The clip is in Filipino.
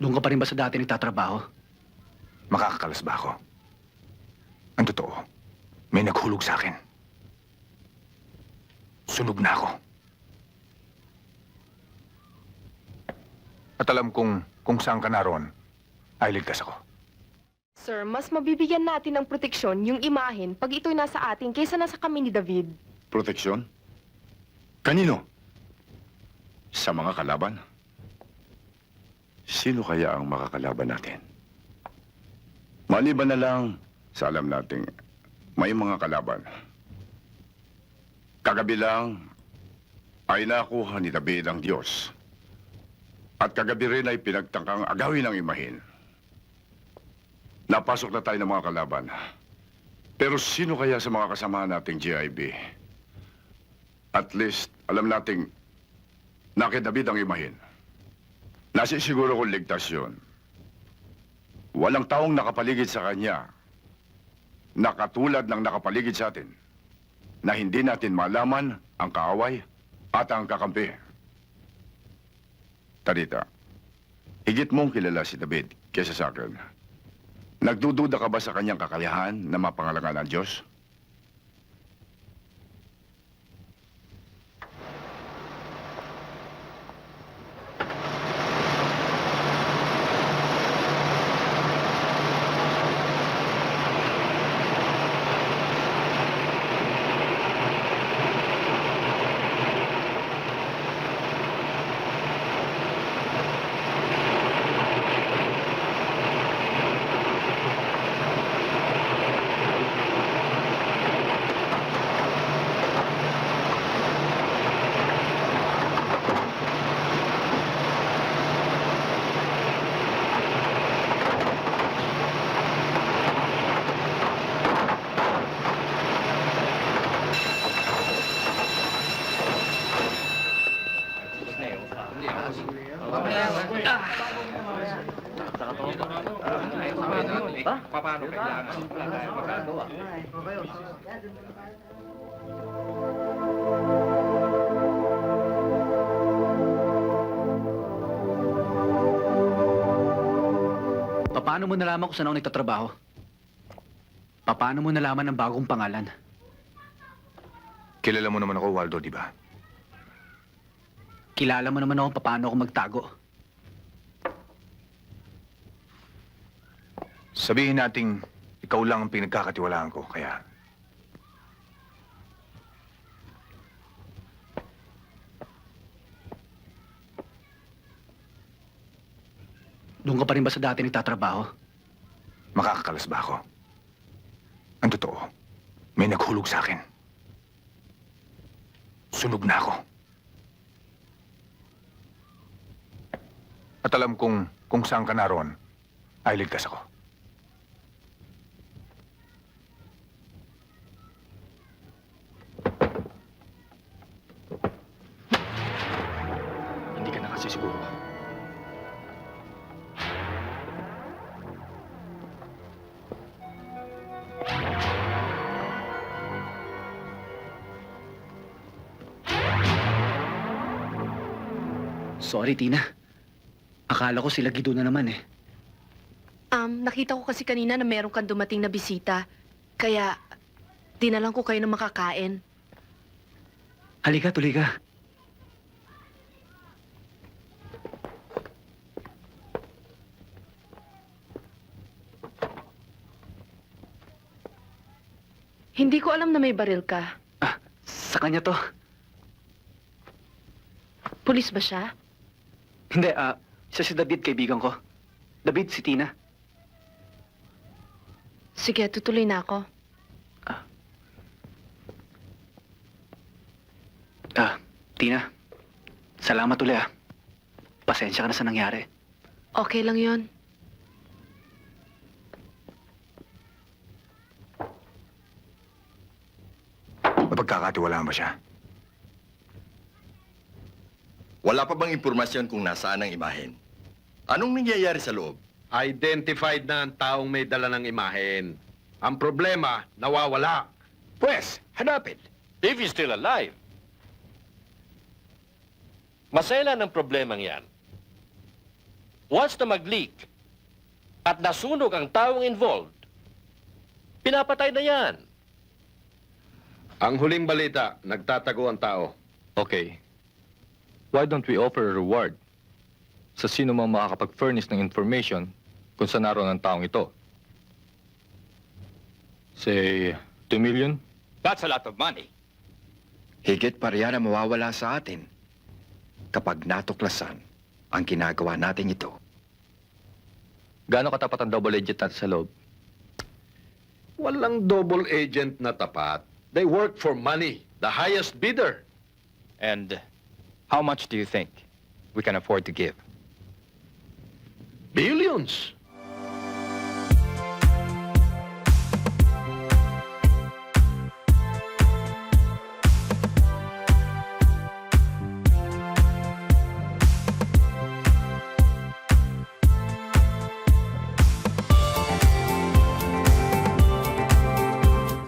Doon ka pa rin ba sa dati nagtatrabaho? Makakakalas ba ako? Ang totoo, may naghulog sa akin. Sunog na ako. At alam kong kung saan ka naroon, ay ligtas ako. Sir, mas mabibigyan natin ng proteksyon yung imahen pag ito'y nasa atin kaysa nasa kami ni David. Proteksyon? Kanino? Sa mga kalaban? Sino kaya ang makakalaban natin? Maliban na lang sa alam nating may mga kalaban. Kagabi lang ay nakuha ni David ang Diyos. At kagabi rin ay pinagtangkang agawin ang imahin. Napasok na tayo ng mga kalaban. Pero sino kaya sa mga kasamahan nating GIB? At least, alam nating na kay David ang imahin. Nasisiguro kong ligtas yun. Walang taong nakapaligid sa kanya na katulad ng nakapaligid sa atin na hindi natin malaman ang kaaway at ang kakampi. Tarita, higit mong kilala si David kesa sa akin. Nagdududa ka ba sa kanyang kakayahan na mapangalangan ng Diyos? Paano mo nalaman kung saan ako nagtatrabaho? Paano mo nalaman ang bagong pangalan? Kilala mo naman ako, Waldo, di ba? Kilala mo naman ako paano ako magtago. Sabihin nating ikaw lang ang pinagkakatiwalaan ko, kaya... Doon ka pa rin ba sa dati nagtatrabaho? Makakakalas ba ako? Ang totoo, may naghulog sa akin. Sunog na ako. At alam kong kung saan ka naroon, ay ligtas ako. Hindi ka na kasi siguro. Sorry, Tina. Akala ko sila Gido na naman eh. Um, nakita ko kasi kanina na meron kang dumating na bisita. Kaya, dinalang ko kayo ng makakain. Halika, tuloy ka. Hindi ko alam na may baril ka. Ah, sa kanya to. Pulis ba siya? Hindi, ah, siya si David, kaibigan ko. David, si Tina. Sige, tutuloy na ako. Ah, Tina. Salamat ulit ah. Pasensya ka na sa nangyari. Okay lang yon. Mapagkakatiwalaan ba siya? Wala pa bang impormasyon kung nasaan ang imahen? Anong nangyayari sa loob? Identified na ang taong may dala ng imahen. Ang problema, nawawala. Pwes, hanapin. If he's still alive. Masela ng problemang yan. once na mag-leak at nasunog ang taong involved, pinapatay na yan. Ang huling balita, nagtatago ang tao. Okay. Why don't we offer a reward sa sino mang makakapag-furnish ng information kung saan naroon ang taong ito? Say, 2 million? That's a lot of money. Higit pa riyan ang mawawala sa atin kapag natuklasan ang ginagawa natin ito. Gaano katapat ang double agent natin sa loob? Walang double agent na tapat. They work for money, the highest bidder. And how much do you think we can afford to give? Billions.